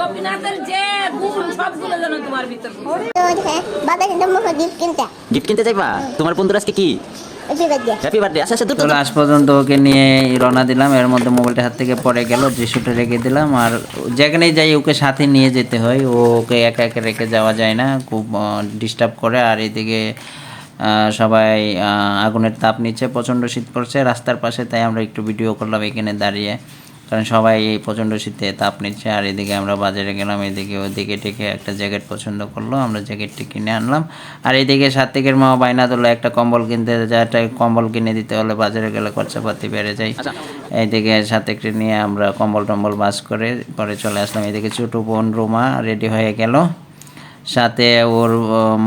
গোপীনাথের যে গুণ সবগুলো যেন তোমার ভিতর হ্যাঁ বাবা কিন্তু মুখ গিফট কিনতে। গিফট কিনতে যাইবা? তোমার বন্ধুরা আজকে কি? আচ্ছা আচ্ছা। লাস্ট পর্যন্ত ওকে নিয়ে রওনা দিলাম। এর মধ্যে মোবাইলটা হাত থেকে পড়ে গেল দৃশ্যটা রেখে দিলাম। আর যেখানেই যাই ওকে সাথে নিয়ে যেতে হয়। ও ওকে একা একা রেখে যাওয়া যায় না। খুব ডিস্টার্ব করে। আর এদিকে সবাই আগুনের তাপ নিচ্ছে প্রচণ্ড শীত পড়ছে। রাস্তার পাশে তাই আমরা একটু ভিডিও করলাম এখানে দাঁড়িয়ে। কারণ সবাই এই প্রচণ্ড শীতে তাপ নিচ্ছে আর এদিকে আমরা বাজারে গেলাম এদিকে ওদিকে টেকে একটা জ্যাকেট পছন্দ করল আমরা জ্যাকেটটি কিনে আনলাম। আর এদিকে সাত্বিকের মা বাইনা তোলা একটা কম্বল কিনতে যাটা কম্বল কিনে দিতে হলে বাজারে গেলে খরচাপাতি বেড়ে যায়। আচ্ছা। এইদিকে সাত্বিকটি নিয়ে আমরা কম্বল টম্বল বাস করে পরে চলে আসলাম। এদিকে ছোটো বোন রুমা রেডি হয়ে গেল। সাথে ওর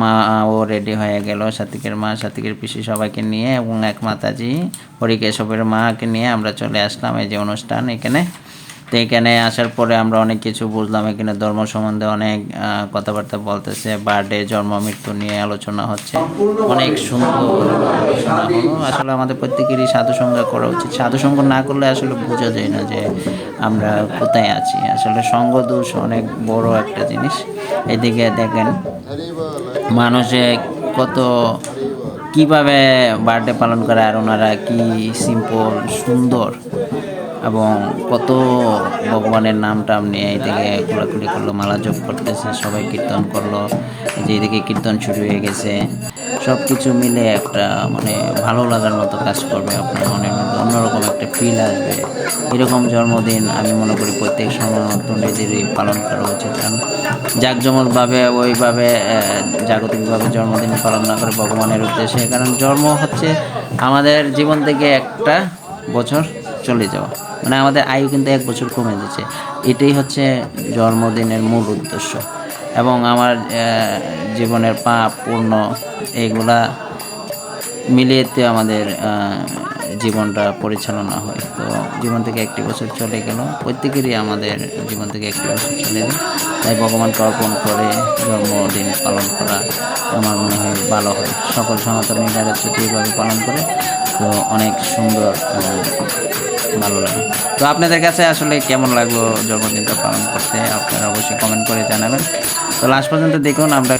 মা, ও রেডি হয়ে গেল। সাতিকের মা সাতিকের পিসি সবাইকে নিয়ে এবং এক মাতাজি হরিকেশবের মাকে নিয়ে আমরা চলে আসলাম এই যে অনুষ্ঠান এখানে। তো এখানে আসার পরে আমরা অনেক কিছু বুঝলাম। এখানে ধর্ম সম্বন্ধে অনেক কথাবার্তা বলতেছে, বার্থডে, জন্ম, মৃত্যু নিয়ে আলোচনা হচ্ছে। অনেক সুন্দর আলোচনা হলো। আসলে আমাদের প্রত্যেকেরই সাধুসঙ্গ করা উচিত। সাধুসঙ্গ না করলে আসলে বোঝা যায় না যে আমরা কোথায় আছি। আসলে সঙ্গ দোষ অনেক বড় একটা জিনিস। এদিকে দেখেন, মানুষে কত কীভাবে বার্থডে পালন করে আর ওনারা কি সিম্পল সুন্দর। এবং কত ভগবানের নাম টাম নিয়ে এইদিকে খোলাখুলি করল, মালা জপ করতেছে, সবাই কীর্তন করল যে এদিকে কীর্তন শুরু হয়ে গেছে। সব কিছু মিলে একটা মানে ভালো লাগার মতো কাজ করবে আপনার মনের মধ্যে, অন্যরকম একটা ফিল আসবে। এরকম জন্মদিন আমি মনে করি প্রত্যেক সনাতনীদেরই পালন করা উচিত। কারণ জাঁকজমকভাবে, ওইভাবে জাগতিকভাবে জন্মদিন পালন না করে ভগবানের উদ্দেশ্যে, কারণ জন্ম হচ্ছে আমাদের জীবন থেকে একটা বছর চলে যাওয়া। মানে আমাদের আয়ু কিন্তু এক বছর কমে যাচ্ছে। এটাই হচ্ছে জন্মদিনের মূল উদ্দেশ্য। এবং আমার জীবনের পাপ পূর্ণ এইগুলা মিলিয়েতে আমাদের জীবনটা পরিচালনা হয়। তো জীবন থেকে একটি বছর চলে গেল। প্রত্যেকেরই আমাদের জীবন থেকে একটি বছর চলে গেল। তাই ভগবানকে অর্পণ করে জন্মদিন পালন করা আমার মনে হয় ভালো হয়। সকল সনাতনীরা যদি এইভাবে পালন করে। তো অনেক সুন্দর ভালো লাগে। তো আপনাদের কাছে আসলে কেমন লাগল জন্মদিনটা পালন করতে? আপনারা অবশ্যই কমেন্ট করে জানাবেন। তো লাস্ট পর্যন্ত দেখুন, আমরা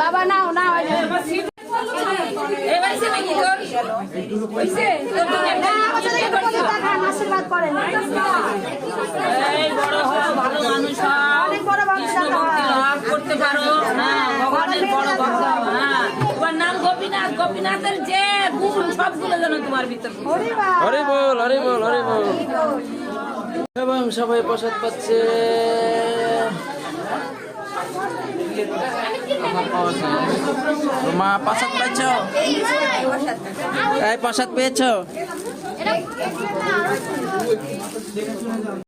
বাবা নাও নাও আশীর্বাদ করেন বড় হও ভালো মানুষ অনেক বড় মানুষ লাভ করতে পারো হ্যাঁ। ভগবানের বড় ভক্ত হ্যাঁ তোমার নাম গোপীনাথ গোপীনাথের যে গুণ সবগুলো যেন তোমার ভিতর হরি বল হরি বল হরি বল এবং সবাই প্রসাদ পাচ্ছে। মা প্রসাদ পাচ্ছ? এই প্রসাদ পেয়েছ?